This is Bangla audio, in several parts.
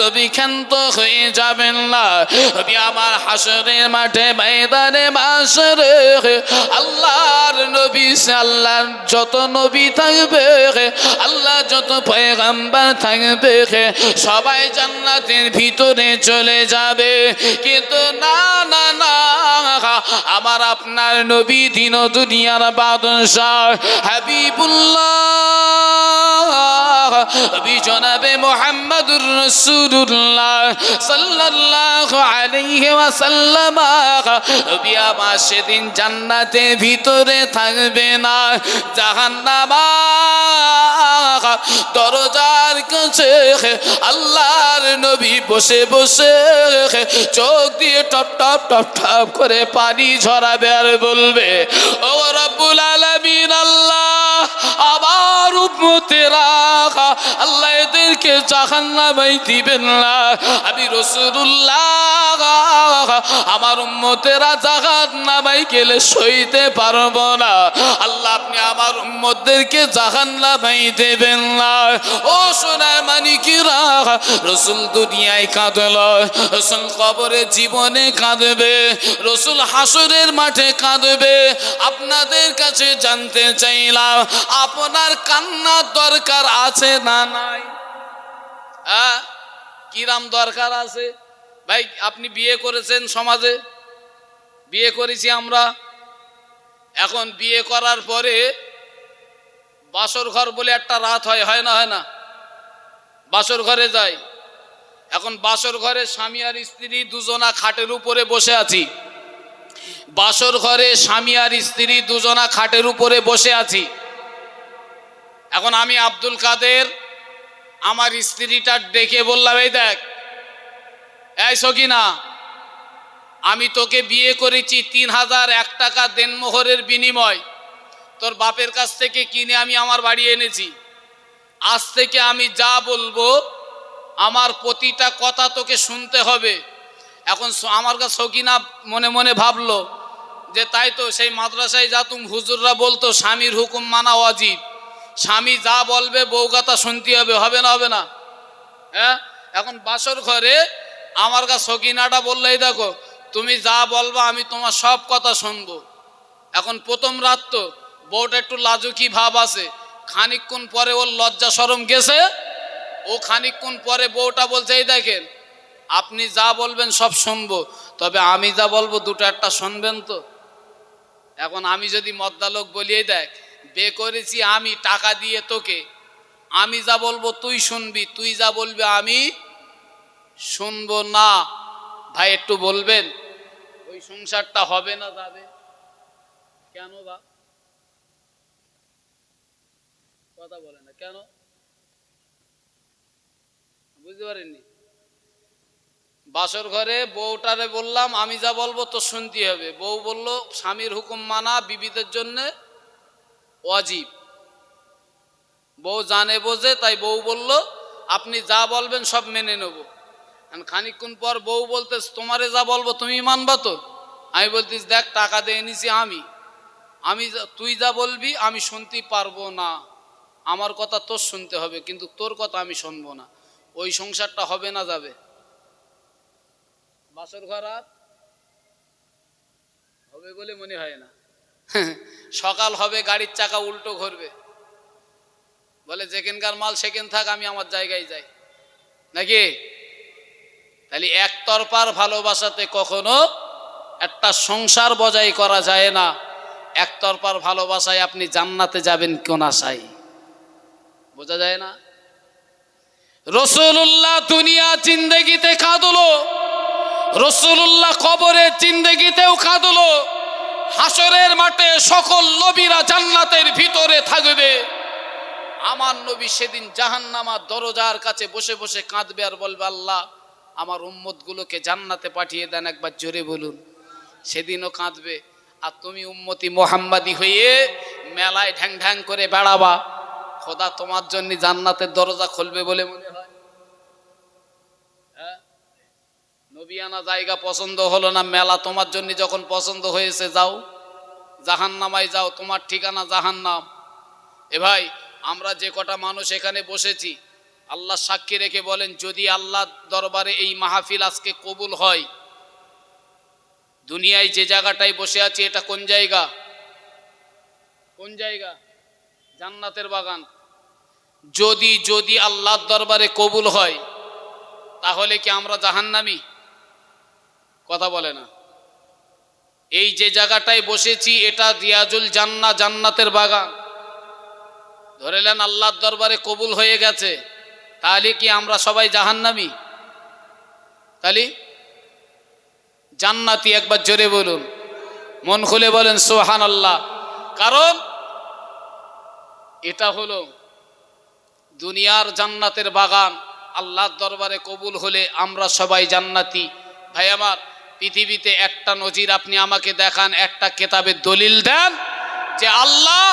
নবী ক্ষান্ত হয়ে যাবেন না আমার হাসরের মাঠে ময়দানে আল্লাহর নবী সে আল্লাহর যত নবী থাকবে, আল্লাহ যত পয়গাম্বার থাকবে, সবাই জান্নাতের ভিতরে চলে যাবে। কিন্তু না না না, আমার আপনার নবী দিন দুনিয়ার বাদশাহ হাবিবুল্লাহ, নবী জনাবে মোহাম্মদুর সেদিন জান্নাতে ভিতরে থাকবে না। জাহান্নামা দরজার কাছে আল্লাহর নবী বসে বসে চোখ দিয়ে টপ টপ টপ টপ করে পানি ঝরাবে আর বলবে, ও রব্বুল আলামিন, আল্লাহ আবার উম্মতেরা আল্লাহ এদেরকে জাহান্নামাই দিবেন না। আমি রসুল্লাহ আমার উম্মতেরা জাহান্নামাই গেলে সইতে পারব না। আল্লাহ আপনি আমার উম্মতদেরকে জাহান্নামাই দেবেন না। ও সোনার মানিকিরা রসুল দুনিয়ায় কাঁদল, রসুল কবরে জীবনে কাঁদবে, রসুল হাসরের মাঠে কাঁদবে। আপনাদের কাছে জানতে চাইলাম, আপনার কান্নার দরকার আছে না নাই? হ্যাঁ কিরাম দরকার আছে? ভাই, আপনি বিয়ে করেছেন সমাজে? বিয়ে করেছি আমরা। এখন বিয়ে করার পরে বাসর ঘর বলে একটা রাত হয় হয় না হয় না? বাসর ঘরে যাই। এখন বাসর ঘরে স্বামী আর স্ত্রী দুজনা খাটের উপরে বসে আছি। বাসর ঘরে স্বামী আর স্ত্রী দুজনা খাটের উপরে বসে আছি। এখন আমি আব্দুল কাদের আমার স্ত্রীটার ডেকে বললাম, এই দেখ, এই সকিনা আমি তোকে বিয়ে করেছি তিন হাজার এক টাকা দেনমোহরের বিনিময়। তোর বাপের কাছ থেকে কিনে আমি আমার বাড়ি এনেছি। আজ থেকে আমি যা বলব, আমার প্রতিটা কথা তোকে শুনতে হবে। এখন আমার কাছে সকিনা মনে মনে ভাবলো যে, তাই তো সেই মাদ্রাসায় যা তুমি হুজুররা বলতো, স্বামীর হুকুম মানা অজিব স্বামী যা বলবে বউ কথা শুনতে হবে হবে না হবে না। হ্যাঁ? এখন বাসর ঘরে আমার কাছে সকিনাটা বললেই দেখো, তুমি যা বলবা আমি তোমার সব কথা শুনব। এখন প্রথম রাত তো, বউটা একটু লাজুকি ভাব আছে। খানিকক্ষণ পরে ওর লজ্জা সরম গেছে, ও খানিকক্ষণ পরে বউটা বলছে, এই দেখেন, আপনি যা বলবেন সব শুনব, তবে আমি যা বলব দুটো একটা শুনবেন তো? এখন আমি যদি মদ্দালোক বলিয়ে দেখ বে করেছি, আমি টাকা দিয়ে তোকে। আমি যা বলব তুই শুনবি, তুই যা বলবি আমি শুনব না। ভাই, একটু বলবেন, ওই সংসারটা হবে না যাবে? কেন বা? কথা বলে না, কেন? বুঝতে পারেননি বাসর ঘরে বউটারে বললাম, আমি যা বলব তো শুনতে হবে। বউ বলল, স্বামীর হুকুম মানা বিবিদের জন্যে অজীব বউ জানে বোঝে, তাই বউ বলল, আপনি যা বলবেন সব মেনে নেব। এখন খানিকক্ষণ পর বউ বলতেস তোমারে যা বলব তুমি মানবা তো? আমি বলতিস দেখ, টাকা দিয়ে নিছি আমি। আমি তুই যা বলবি, আমি শুনতে পারব না। আমার কথা তোর শুনতে হবে, কিন্তু তোর কথা আমি শুনব না। ওই সংসারটা হবে না যাবে। বাসর ঘর আর হবে বলে মনে হয় না। সকাল হবে, গাড়ির চাকা উল্টো ঘুরবে। বলে, যেখানকার মাল সেখান থাক, আমি আমার জায়গায় যাই। নাকি? তাহলে একতরফার ভালোবাসাতে কখনো একটা সংসার বজায় করা যায় না। একতরফার ভালোবাসায় আপনি জান্নাতে যাবেন কোন আশায়। বোঝা যায় না? রসুল্লাহ দুনিয়া জিন্দেগিতে কাঁদলো। রসুল্লাহ কবরের জিন্দেগিতেও কাঁদলো। হাসরের মাঠে সকল নবীরা জান্নাতের ভিতরে থাকবে। আমার নবী সেদিন জাহান্নামার দরজার কাছে বসে বসে কাঁদবে আর বলবে, আল্লাহ, আমার উম্মতগুলোকে জান্নাতে পাঠিয়ে দেন, একবার জোরে বলুন। সেদিনও কাঁদবে। আর তুমি উম্মতি মোহাম্মাদি হয়ে মেলায় ঢ্যাং ঢ্যাং করে বেড়াবা। খোদা তোমার জন্য জান্নাতের দরজা খুলবে বলে মনে হয়। নবিয়ানা জায়গা পছন্দ হলো না, মেলা তোমার জন্য যখন পছন্দ হয়েছে যাও। জাহান্নামায় যাও, তোমার ঠিকানা জাহান্নাম। এ ভাই, আমরা যে কটা মানুষ এখানে বসেছি, আল্লাহ সাক্ষী রেখে বলেন, যদি আল্লাহ দরবারে এই মাহফিল আজকে কবুল হয়, দুনিয়ায় যে জায়গাটায় বসে আছি, এটা কোন জায়গা? কোন জায়গা? জান্নাতের বাগান। যদি যদি আল্লাহর দরবারে কবুল হয়, তাহলে কি আমরা জাহান্নামি? কথা বলে না। এই যে জায়গাটায় বসেছি, এটা রিয়াজুল জান্না জান্নাতের বাগান। ধরে নেন আল্লাহর দরবারে কবুল হয়ে গেছে, তাহলে কি আমরা সবাই জাহান্নামি? তাহলে জান্নাতি একবার জোরে বলুন। মন খুলে বলেন সোহান আল্লাহ কারণ এটা হলো দুনিয়ার জান্নাতের বাগান। আল্লাহর দরবারে কবুল হলে আমরা সবাই জান্নাতি। ভাই আমার পৃথিবীতে একটা নজির আপনি আমাকে দেখান, একটা কেতাবের দলিল দেন যে আল্লাহ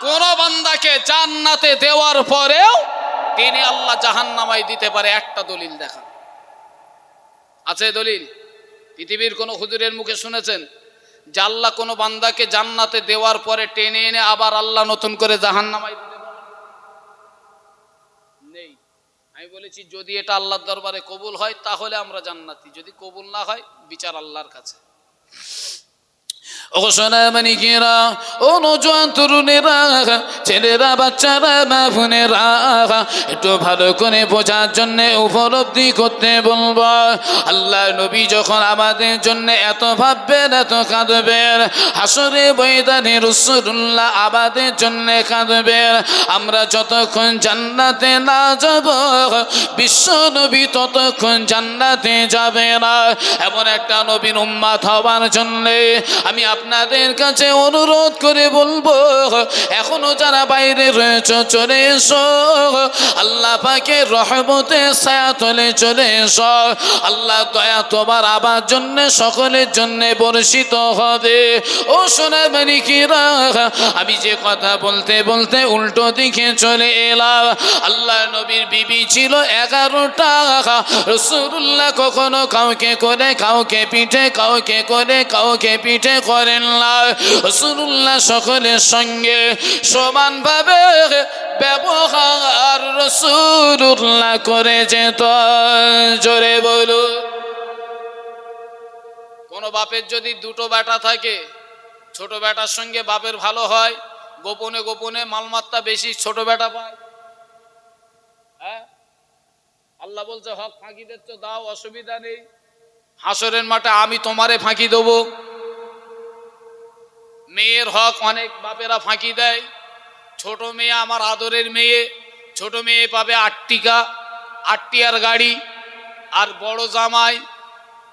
কোন বান্দাকে জান্নাতে দেওয়ার পরেও তিনি আল্লাহ জাহান্নামাই দিতে পারে একটা দলিল দেখান। আছে দলিল? পৃথিবীর কোনো হুজুরের মুখে শুনেছেন? যে আল্লাহ কোনো বান্দাকে জান্নাতে দেওয়ার পরে টেনে এনে আবার আল্লাহ নতুন করে জাহান্নামাই আমি বলেছি, যদি এটা আল্লাহর দরবারে কবুল হয়, তাহলে আমরা জান্নাতি। যদি কবুল না হয়, বিচার আল্লাহর কাছে। ও সোনামানিকেরা ও নজওয়ান তরুণেরা, ছেলেরা, বাচ্চারা, মা একটু ভালো করে বোঝার জন্য উপলব্ধি করতে বলব। আল্লাহ নবী যখন আমাদের জন্য এত ভাববেন, এত কাঁদবেন, হাসরে বৈদানে রসুল্লাহ আমাদের জন্য কাঁদবেন, আমরা যতক্ষণ জান্নাতে না যাব, বিশ্ব নবী ততক্ষণ জান্নাতে যাবে না। এমন একটা নবীন উম্মাত হওয়ার জন্যে আমি আপনাদের কাছে অনুরোধ করে বলব, এখনও যারা বাইরে রয়েছে, চলে এসো। আল্লাহ পাকে রহমতে ছায়াতলে চলে এসো। আল্লাহ দয়া তোমার আবার জন্য, সকলের জন্য বর্ষিত হবে। ও সোনা মানিকিরা আমি যে কথা বলতে বলতে উল্টো দিকে চলে এলাম। আল্লাহ নবীর বিবি ছিল এগারোটা। রসুল্লাহ কখনো কাউকে করে, কাউকে পিঠে, কাউকে করে, কাউকে পিঠে করেন সকলের সঙ্গে সমানভাবে ব্যবহার রসুল্লাহ করে যেত। জোরে বলুন কোনো বাপের যদি দুটো বেটা থাকে, ছোট বেটার সঙ্গে বাপের ভালো হয়, গোপনে গোপনে মালমাত্রা বেশি ছোট বেটা পায়। হ্যাঁ? আল্লাহ বলছে, হক ফাঁকি দিচ্ছ দাও, অসুবিধা নেই। হাসরের মাঠে আমি তোমারে ফাঁকি দেবো। মেয়ের হক অনেক বাপেরা ফাঁকি দেয়। ছোট মেয়ে আমার আদরের মেয়ে, ছোট মেয়ে পাবে আটটিকা আটটিয়ার গাড়ি। আর বড় জামাই,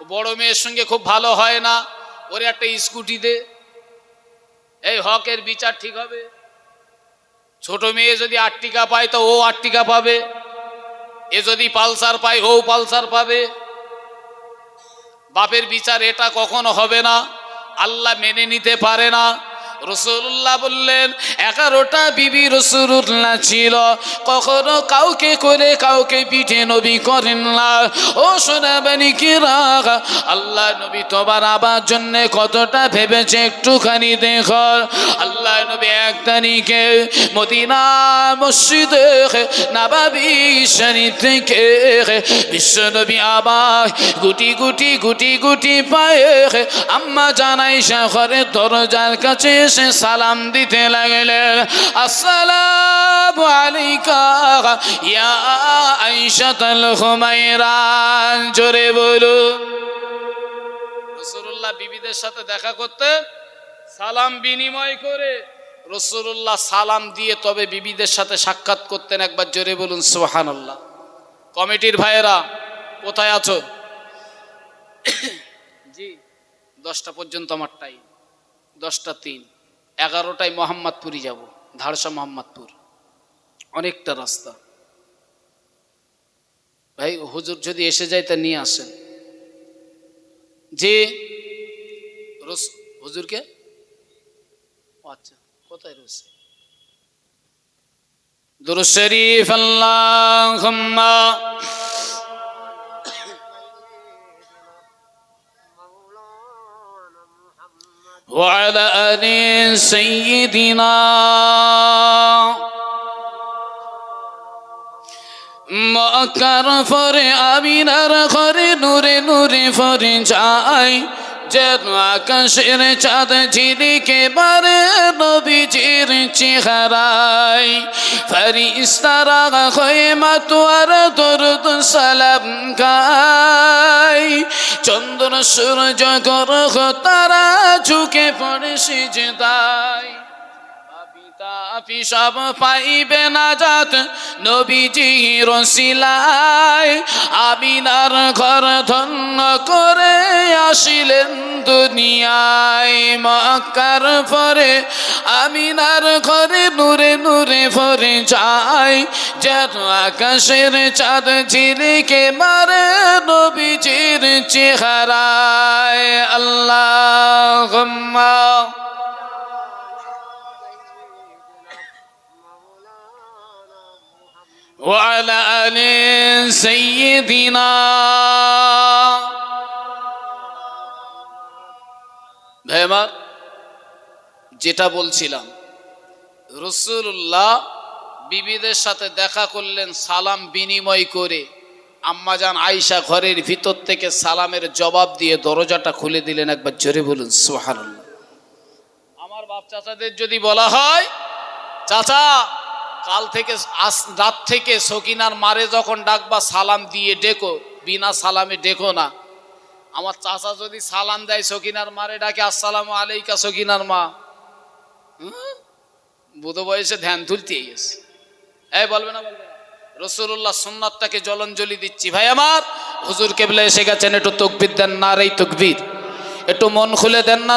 বড় মেয়ের সঙ্গে খুব ভালো হয় না, ওরে একটা স্কুটি দে। এই হকের বিচার ঠিক হবে। ছোট মেয়ে যদি আটটিকা পায়, তো ও আটটিকা পাবে। এ যদি পালসার পায়, ও পালসার পাবে। বাপের বিচার এটা কখনো হবে না। আল্লাহ মেনে নিতে পারে না। রসুল্লাহ বললেন, এগারোটা বিবি রসুল্লাহ ছিল। কখনো কাউকে করে কাউকে পিঠে নবী করেন না। ও সোনাবানি কি রাগ? আল্লাহ নবী তোমার আবার জন্য কতটা ভেবেছে একটুখানি দেখ। আল্লাহ নবী এক তারিখে মদিনা মসজিদে নাবাবি শরীফ থেকে বিশ্ব নবী আবার গুটি গুটি গুটি গুটি পায়ে আম্মা জানাই শহরের দরজার কাছে এসে সালাম দিতে লাগলেন, আসসালামু আলাইকা, ইয়া আয়েশাতুল হুমায়রা। জোরে বলুন। রাসূলুল্লাহ বিবিদের সাথে দেখা করতে সালাম বিনিময় করে রসুল্লাহ সালাম দিয়ে তবে বিবিদের সাথে সাক্ষাৎ করতেন একবার, জোরে বলুন, সুবহানাল্লাহ। কমিটির ভাইয়েরা, কোথায় আছো? জি, দশটা পর্যন্ত আমার টাইম দশটা তিন। এগারোটায় মোহাম্মদপুরি যাব ধারসা মোহাম্মদপুর। অনেকটা রাস্তা। ভাই, হুজুর যদি এসে যায় তা নিয়ে আসেন। যে রস- হুজুরকে? আচ্ছা কোথায় রয়েছে? দুরুদ শরীফ, আল্লাহুম্মা। وعلى آل سيدنا মক্কার পরে আমিনার ঘরে নূরে নূরে ফরে যাই যেন আকাশের চাঁদ ঝিলিকে বারে নবীজির চেহারাই ফরিস্তারা হয়ে মাতুয়ার দরুদ সালাম গাই চন্দ্র সূর্য গ্রহ তারা ঝুঁকে পড়ে সিজদায়। পাপি সব পাইবে না যাত নবীজি রসিলায় আমিনার ঘর ধন্য করে আসিলেন দুনিয়ায়। মক্কার পরে আমিনার ঘরে নূরে নূরে ভরে যায়। যেন আকাশের চাঁদ ঝিলিকে মারে নবীজির চেহারায়। আল্লাহ وعلى آل سيدنا ভাই আমার যেটা বলছিলাম রসুল্লাহ বিবিদের সাথে দেখা করলেন সালাম বিনিময় করে আম্মাজান আয়সা ঘরের ভিতর থেকে সালামের জবাব দিয়ে দরজাটা খুলে দিলেন একবার জোরে বলুন সুহানুল্লাহ আমার বাপ চাচাদের যদি বলা হয় চাচা কাল থেকে রাত থেকে সকিনার মারে যখন ডাকবা, সালাম দিয়ে ডেকো। বিনা সালামে ডেকো না। আমার চাচা যদি সালাম দেয়, সকিনার মারে ডাকে, আসসালামু আলাইকা সকিনার মা? বুধ বয়সে ধ্যান তুলতে গেছে এই বলবে না, বলবে রসুল্লাহ সুন্নাতটাকে জলঞ্জলি দিচ্ছি। ভাই আমার, হুজুর কেবলে এসে গেছেন, একটু তকবির দেন না রে তকবির। একটু মন খুলে দেন না